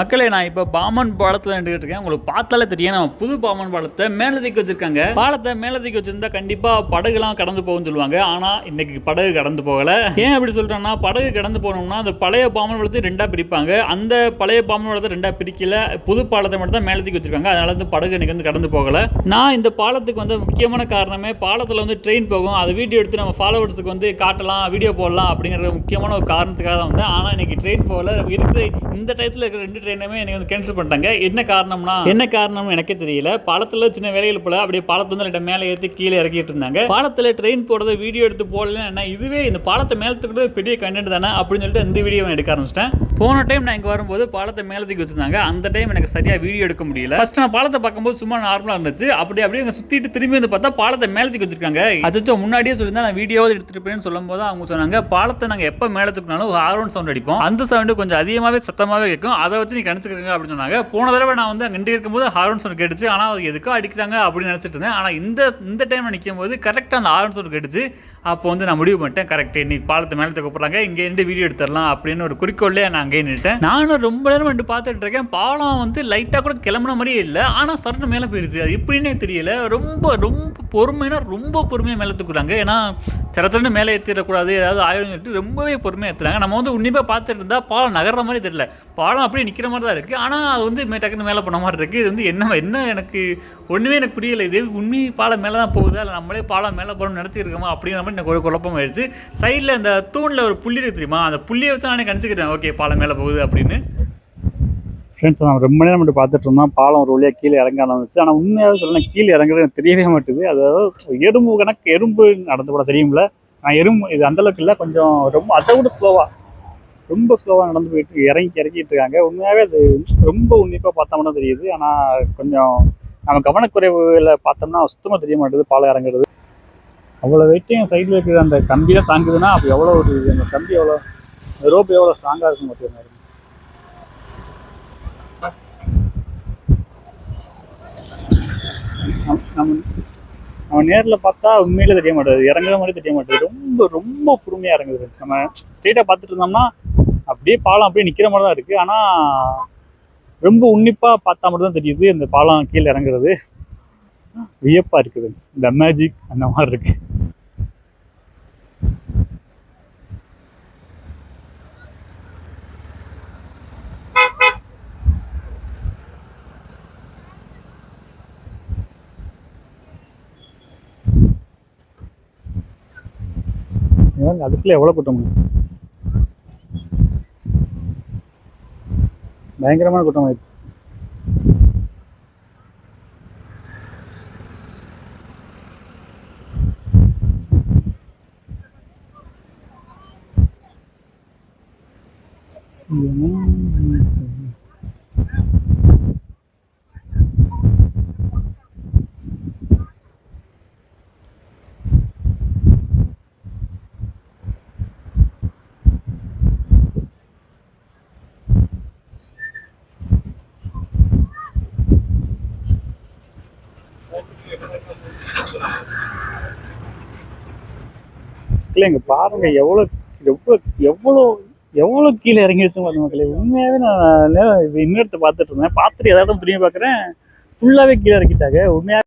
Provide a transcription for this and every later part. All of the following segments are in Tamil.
மக்களே நான் இப்போ பாமன் பாலத்தில் நின்றுட்டு இருக்கேன். உங்களுக்கு பார்த்தாலே தெரியும். நம்ம புது பாமன் பாலத்தை மேலே தூக்கி வச்சிருக்காங்க. பாலத்தை மேலே தூக்கி வச்சிருந்தா கண்டிப்பாக படகுலாம் கடந்து போகும்னு சொல்லுவாங்க. ஆனால் இன்னைக்கு படகு கடந்து போகலை. ஏன் அப்படி சொல்கிறேன்னா படகு கடந்து போனோம்னா அந்த பழைய பாமன் பாலத்தை ரெண்டாக பிரிப்பாங்க. அந்த பழைய பாமன் பாலத்தை ரெண்டாக பிரிக்கல. புது பாலத்தை மட்டும் தான் மேலே தூக்கி வச்சிருக்காங்க. அதனால வந்து படகு இன்னைக்கு வந்து கடந்து போகலை. நான் இந்த பாலத்துக்கு வந்து முக்கியமான காரணமே பாலத்தில் வந்து ட்ரெயின் போகும். அதை வீடியோ எடுத்து நம்ம ஃபாலோவர்ஸுக்கு வந்து காட்டலாம் வீடியோ போடலாம் அப்படிங்கிற முக்கியமான ஒரு காரணத்துக்காக தான் வந்தேன். ஆனால் இன்னைக்கு ட்ரெயின் போகல. ட்ரெயின் இந்த டயத்தில் இருக்கிற ரெண்டு ட்ரெயினுமே எனக்கு வந்து கேன்சல் பண்ணிட்டாங்க. என்ன காரணம்னா என்ன காரணம்னு எனக்கே தெரியல. பாலத்தில் சின்ன வேலைகள் போல அப்படியே பாலத்தை வந்து ரெண்டு மேலே ஏற்றி கீழே இறக்கிட்டு இருந்தாங்க. பாலத்தில் ட்ரெயின் போகிறத வீடியோ எடுத்து போடலன்னா என்ன? இதுவே இந்த பாலத்தை மேலே தூக்கிட்டு பெரிய கண்டென்ட் தானே? அப்படின்னு சொல்லிட்டு இந்த வீடியோ எடுக்க ஆரம்பிச்சிட்டேன். போன டைம் நான் இங்கே வரும்போது பாலத்தை மேலே தூக்கி வச்சிருந்தாங்க. அந்த டைம் எனக்கு சரியாக வீடியோ எடுக்க முடியல. ஃபஸ்ட் நான் பாலத்தை பார்க்கும்போது சும்மா நார்மலாக இருந்துச்சு. அப்படி அப்படியே அங்கே சுற்றிட்டு திரும்பி வந்து பார்த்தா பாலத்தை மேலே தூக்கி வச்சிருக்காங்க. அச்சோ முன்னாடியே சொல்லியிருந்தா நான் வீடியோவது எடுத்துருப்பேன்னு சொல்லும் போது அவங்க சொன்னாங்க பாலத்தை நாங்கள் எப்போ மேலே தூக்கினாலும் ஹார்ன் சவுண்ட் அடிப்போம். அந்த சவுண்டு கொஞ்சம் அதிகமாகவே சத்தமாகவே கேட்கும். அதை வச்சு நீ கணிச்சுக்கிறீங்க அப்படின்னு சொன்னாங்க. போன தடவை நான் வந்து அங்கே இருக்கும்போது ஹார்ன் சவுண்ட் கேட்டுச்சு. ஆனால் அது எதுக்கோ அடிக்கிறாங்க அப்படின்னு நினச்சிட்டு இருந்தேன். ஆனால் இந்த இந்த டைமில் நிற்கும் போது கரெக்டாக அந்த ஹார்ன் சவுண்ட் கேட்டுச்சு. அப்போ வந்து நான் முடிவு பண்ணிட்டேன். கரெக்ட் இன்னைக்கு பாலத்தை மேலே தூக்க போகிறாங்க இங்கே இருந்து வீடியோ எடுத்துடலாம் அப்படின்னு ஒரு குறிக்கோள்லேயே நான் அங்கேயே நின்றுட்டேன் நானும் ரொம்ப நேரம் வந்து பார்த்துட்டு இருக்கேன். பாலம் வந்து லைட்டாக கூட கிளம்புன மாதிரியே இல்லை. ஆனால் சரணு மேலே போயிடுச்சு அது எப்படின்னே தெரியல. ரொம்ப ரொம்ப பொறுமைனா ரொம்ப பொறுமையாக மேலே தூக்குறாங்க. ஏன்னா சிறச்சரன்னு மேலே ஏற்றிடக்கூடாது ஏதாவது ஆயிரம் சொல்லிட்டு ரொம்பவே பொறுமையாக ஏற்றுறாங்க நம்ம வந்து உன்னிப்பாக பார்த்துட்டு இருந்தால் பாலம் நகர்ற மாதிரி தெரியல. பாலம் அப்படியே நிற்கிற மாதிரி தான் இருக்குது ஆனால் அது வந்து மே டக்குன்னு மேலே போன மாதிரி இருக்குது இது வந்து என்ன என்ன எனக்கு ஒன்றுமே எனக்கு புரியலை. இது உண்மை பாலம் மேலே தான் போகுதா? இல்லை நம்மளே பாலம் மேலே போகணும்னு நினச்சிருக்கோமா அப்படிங்கிற மாதிரி எனக்கு ஒரு குழப்பம் ஆயிடுச்சு. சைடில் அந்த தூணில் ஒரு புள்ளி இருக்கு தெரியுமா? அந்த புள்ளியை வச்சு நானே கணிச்சிக்கிறேன். ஓகே பாலம் மேலே போகுது அப்படின்னு. ஃப்ரெண்ட்ஸ் நான் ரொம்ப நேரம் மட்டும் பார்த்துட்டு இருந்தோம். பாலம் ஒரு வழியாக கீழே இறங்க ஆரம்பிச்சு ஆனால் உண்மையாக சொல்லணும் கீழே இறங்குறது எனக்கு தெரியவே மாட்டுது. அதாவது எறும்பு கணக்கு எறும்பு நடந்து கூட தெரியும்ல. நான் எறும்பு இது அந்தளவுக்கு இல்லை. கொஞ்சம் ரொம்ப அதை விட ஸ்லோவாக ரொம்ப ஸ்லோவாக நடந்து போயிட்டு இறங்கி இறங்கிட்டு இருக்காங்க. உண்மையாகவே அது ரொம்ப உன்னிப்பாக பார்த்தோம்னா தெரியுது. ஆனால் கொஞ்சம் நம்ம கவனக்குறைவில் பார்த்தோம்னா சுத்தமாக தெரிய மாட்டுது பாலம் இறங்குறது. அவ்வளோ வெயிட்டையும் சைடில் இருக்கிற அந்த கம்பியெலாம் தாங்குதுன்னா அப்போ எவ்வளோ ஒரு அந்த கம்பி எவ்வளோ ரோப் எவ்வளோ ஸ்ட்ராங்காக இருக்கும் பார்த்துக்கோங்க நம்ம நம்ம நேரில் பார்த்தா உண்மையிலே தெரிய மாட்டேது இறங்குற மாதிரி தெரிய மாட்டேது ரொம்ப ரொம்ப பொறுமையாக இறங்குது நம்ம ஸ்ட்ரெயிட்டாக பார்த்துட்டு இருந்தோம்னா அப்படியே பாலம் அப்படியே நிற்கிற மாதிரி தான் இருக்குது ஆனால் ரொம்ப உன்னிப்பாக பார்த்தா மட்டும் தான் தெரியுது இந்த பாலம் கீழே இறங்குறது. வியப்பாக இருக்குது இந்த மேஜிக் அந்த மாதிரி இருக்குது அதுக்குள்ள எவ்வளோ கூட்டம் பயங்கரமான கூட்டம் ஆயிடுச்சு. மக்களே இங்கே பாருங்க எவ்வளோ எவ்வளோ எவ்வளோ எவ்வளோ கீழே இறங்கிடுச்சு பாருங்க மக்களே. உண்மையாகவே நான் இன்னொருத்த பார்த்துட்டு இருந்தேன். பார்த்துட்டு ஏதாவது திரும்பி பார்க்குறேன் ஃபுல்லாகவே கீழே இறக்கிட்டாங்க. உண்மையாக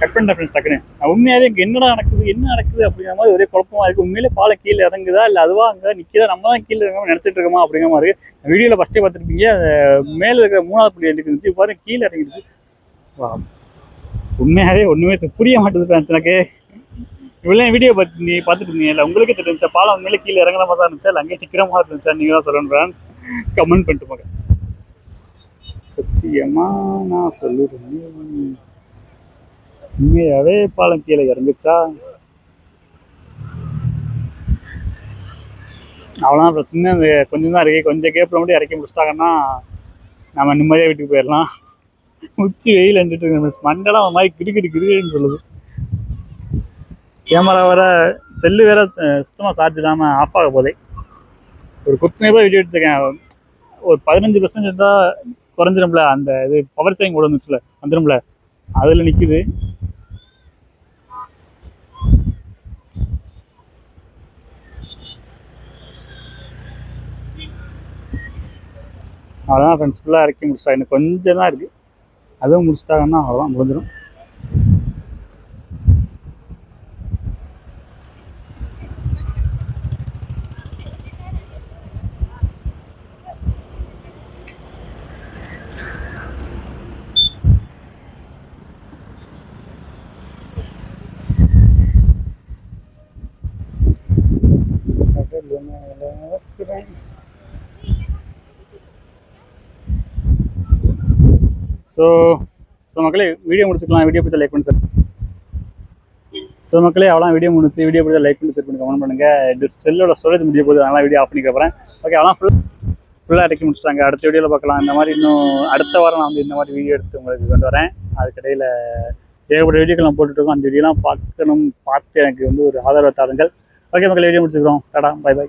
கட் பண்ணிட்டேன் ஃப்ரெண்ட்ஸ் டக்குன்னு. நான் உண்மையாகவே இங்கே என்னடா நடக்குது என்ன நடக்குது அப்படிங்கிற மாதிரி ஒரே குழப்பமா இருக்குது உண்மையிலே பாலை கீழே இறங்குதா இல்லை அதுவா அங்கே நிற்கிதா நம்ம தான் கீழே இறங்காம நினச்சிட்டு இருக்கோமா அப்படிங்கிற மாதிரி வீடியோவில் ஃபஸ்ட்டே பார்த்துருப்பீங்க. மேலே இருக்கிற மூணாவது புள்ளி இருந்துச்சு. பாருங்க கீழே இறங்கிடுச்சு. வா. உண்மையாகவே ஒன்றுமே புரிய மாட்டேது ஃப்ரெண்ட்ஸ் எனக்கு. இவ்வளோ வீடியோ பார்த்து நீ பார்த்துட்டு இருந்தீங்கல்ல? உங்களுக்கே தெரிஞ்ச பாலம் உண்மையிலே கீழே இறங்குற மாதிரி தான் இருந்துச்சா. இல்லை அங்கேயே நிற்கிற மாதிரி இருந்துச்சா நீங்கள் தான் சொல்லணும் ஃப்ரெண்ட்ஸ் கமெண்ட் பண்ணிட்டு போங்க. சத்தியமா நான் சொல்லுறேன் உண்மையாகவே பாலம் கீழே இறங்குச்சா? அவ்வளோதான் பிரச்சனை அந்த கொஞ்சம் தான் இருக்கு. கொஞ்சம் கேப்பில் மட்டும் இறக்கி முடிச்சிட்டாங்கன்னா நம்ம நிம்மதியாக வீட்டுக்கு போயிடலாம். உச்சி வெயில் அண்டுட்டு மண்டலம் ஒரு மாதிரி கிடு கிடு சொல்லுது. கேமரா வேற செல்லு வேற சுத்தமாக சார்ஜ் இல்லாமல் ஆஃப் ஆக போதே ஒரு குத்துனேப்பாக வீடியோ எடுத்துருக்கேன். ஒரு பதினஞ்சு பர்சன்ட் இருந்தால் குறைஞ்சிரும்ல அந்த இது பவர் சேவிங் கூட வந்துச்சுல வந்துடும்ல அதில் நிற்கிது அவ்வளோதான் ஃப்ரெண்ட்ஸ் ஃபுல்லாக இறக்கி முடிச்சிட்டா. இன்னும் கொஞ்சம் தான் இருக்குது அதுவும் முடிச்சிட்டாங்கன்னா அவ்வளோதான் முடிஞ்சிடும் ஸோ ஸோ மக்களே வீடியோ முடிச்சுக்கலாம். வீடியோ பிடிச்ச லைக் பண்ணி சார் ஸோ மக்களே அவ்வளோ வீடியோ முடிச்சு வீடியோ பிடிச்ச லைக் பண்ணி செட் பண்ணி. கமெண்ட் பண்ணுங்கள் செல்லோட ஸ்டோரேஜ் முடிய போகுது. அதனால் வீடியோ ஆஃப் பண்ணிக்க போகிறேன் ஓகே அவ்வளோ ஃபுல் ஃபுல்லாக இறக்கி முடிச்சிட்டாங்க. அடுத்த வீடியோவில் பார்க்கலாம். இந்த மாதிரி இன்னும் அடுத்த வாரம் நான் வந்து இந்த மாதிரி வீடியோ எடுத்து உங்களுக்கு கொண்டு வரேன். அதுக்கிடையில் ஏகப்பட்ட வீடியோக்கள் நான் போட்டுட்ருக்கோம். அந்த வீடியோலாம் பார்க்கணும். பார்த்து எனக்கு வந்து ஒரு ஆதரவை தாருங்கள். ஓகே மக்கள் வீடியோ முடிச்சுக்கிறோம். Tata bye bye